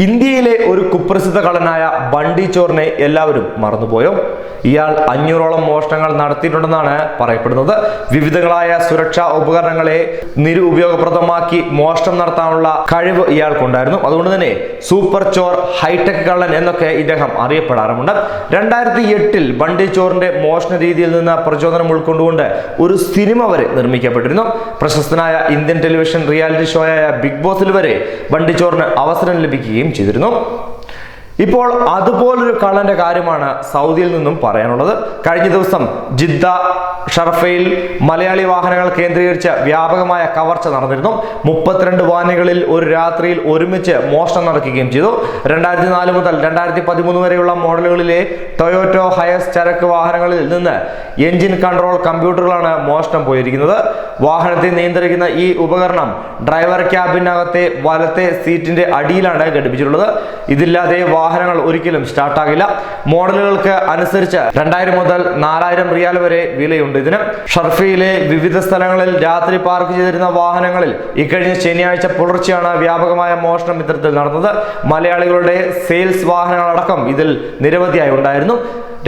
ഇന്ത്യയിലെ ഒരു കുപ്രസിദ്ധ കളനായ ബണ്ടി ചോറിനെ എല്ലാവരും മറന്നുപോയോ? ഇയാൾ അഞ്ഞൂറോളം മോഷണങ്ങൾ നടത്തിയിട്ടുണ്ടെന്നാണ് പറയപ്പെടുന്നത്. വിവിധങ്ങളായ സുരക്ഷാ ഉപകരണങ്ങളെ നിരുപയോഗപ്രദമാക്കി മോഷണം നടത്താനുള്ള കഴിവ് ഇയാൾക്കുണ്ടായിരുന്നു. അതുകൊണ്ട് തന്നെ സൂപ്പർ ചോർ ഹൈടെക് കള്ളൻ എന്നൊക്കെ ഇദ്ദേഹം അറിയപ്പെടാറുമുണ്ട്. രണ്ടായിരത്തി എട്ടിൽ ബണ്ടി ചോറിന്റെ മോഷണ രീതിയിൽ നിന്ന് പ്രചോദനം ഉൾക്കൊണ്ടുകൊണ്ട് ഒരു സിനിമ വരെ നിർമ്മിക്കപ്പെട്ടിരുന്നു. പ്രശസ്തനായ ഇന്ത്യൻ ടെലിവിഷൻ റിയാലിറ്റി ഷോയായ ബിഗ് ബോസിൽ വരെ ബണ്ടി ചോറിന് അവസരം ലഭിക്കുകയും ചെയ്തിരുന്നു. ഇപ്പോൾ അതുപോലൊരു കള്ളന്റെ കാര്യമാണ് സൗദിയിൽ നിന്നും പറയാനുള്ളത്. കഴിഞ്ഞ ദിവസം ജിദ്ദ ഷർഫയിൽ മലയാളി വാഹനങ്ങൾ കേന്ദ്രീകരിച്ച് വ്യാപകമായ കവർച്ച നടന്നിരുന്നു. മുപ്പത്തിരണ്ട് വാനുകളിൽ ഒരു രാത്രിയിൽ ഒരുമിച്ച് മോഷണം നടക്കുകയും ചെയ്തു. രണ്ടായിരത്തി നാല് മുതൽ രണ്ടായിരത്തി പതിമൂന്ന് വരെയുള്ള മോഡലുകളിലെ ടൊയോറ്റോ ഹയസ് ചരക്ക് വാഹനങ്ങളിൽ നിന്ന് എഞ്ചിൻ കൺട്രോൾ കമ്പ്യൂട്ടറുകളാണ് മോഷണം പോയിരിക്കുന്നത്. വാഹനത്തെ നിയന്ത്രിക്കുന്ന ഈ ഉപകരണം ഡ്രൈവർ ക്യാബിനകത്തെ വലത്തെ സീറ്റിന്റെ അടിയിലാണ് ഘടിപ്പിച്ചിട്ടുള്ളത്. ഇതില്ലാതെ വാഹനങ്ങൾ ഒരിക്കലും സ്റ്റാർട്ടാകില്ല. മോഡലുകൾക്ക് അനുസരിച്ച് രണ്ടായിരം മുതൽ നാലായിരം റിയാൽ വരെ വിലയുണ്ട്. ഇതിന് ഷർഫിയിലെ വിവിധ സ്ഥലങ്ങളിൽ രാത്രി പാർക്ക് ചെയ്തിരുന്ന വാഹനങ്ങളിൽ ഇക്കഴിഞ്ഞ ശനിയാഴ്ച പുലർച്ചെയാണ് വ്യാപകമായ മോഷണം ഇത്തരത്തിൽ നടന്നത്. മലയാളികളുടെ സെയിൽസ് വാഹനങ്ങളടക്കം ഇതിൽ നിരവധിയായി ഉണ്ടായിരുന്നു.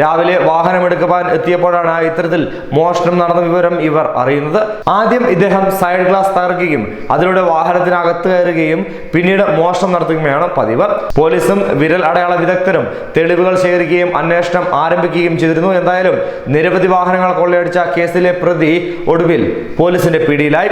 രാവിലെ വാഹനമെടുക്കുവാൻ എത്തിയപ്പോഴാണ് ഇത്തരത്തിൽ മോഷണം നടന്ന വിവരം ഇവർ അറിയുന്നത്. ആദ്യം ഇദ്ദേഹം സൈഡ് ഗ്ലാസ് തകർക്കുകയും അതിലൂടെ വാഹനത്തിനകത്ത് കയറുകയും പിന്നീട് മോഷണം നടത്തുകയാണ് പതിവ്. പോലീസും വിരൽ അടയാള വിദഗ്ധരും തെളിവുകൾ ശേഖരിക്കുകയും അന്വേഷണം ആരംഭിക്കുകയും ചെയ്തിരുന്നു. എന്തായാലും നിരവധി വാഹനങ്ങൾ കൊള്ളയടിച്ച കേസിലെ പ്രതി ഒടുവിൽ പോലീസിന്റെ പിടിയിലായി.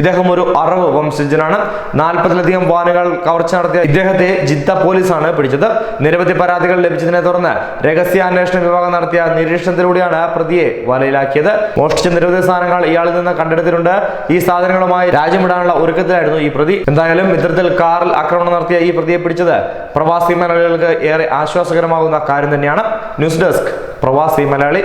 ഇദ്ദേഹം ഒരു അറബ് വംശജനാണ്. നാൽപ്പതിലധികം വാനുകൾ കവർച്ച നടത്തിയ ഇദ്ദേഹത്തെ ജിദ്ദ പോലീസാണ് പിടിച്ചത്. നിരവധി പരാതികൾ ലഭിച്ചതിനെ തുടർന്ന് രഹസ്യാന്വേഷണ വിഭാഗം നടത്തിയ നിരീക്ഷണത്തിലൂടെയാണ് പ്രതിയെ വലയിലാക്കിയത്. മോഷ്ടിച്ച നിരവധി സാധനങ്ങൾ ഇയാളിൽ നിന്ന് കണ്ടെടുത്തിട്ടുണ്ട്. ഈ സാധനങ്ങളുമായി രാജ്യമിടാനുള്ള ഒരുക്കത്തിലായിരുന്നു ഈ പ്രതി. എന്തായാലും ഇത്തരത്തിൽ കാറിൽ ആക്രമണം നടത്തിയ ഈ പ്രതിയെ പിടിച്ചത് പ്രവാസി മലയാളികൾക്ക് ഏറെ ആശ്വാസകരമാകുന്ന കാര്യം തന്നെയാണ്. ന്യൂസ് ഡെസ്ക് പ്രവാസി മലയാളി.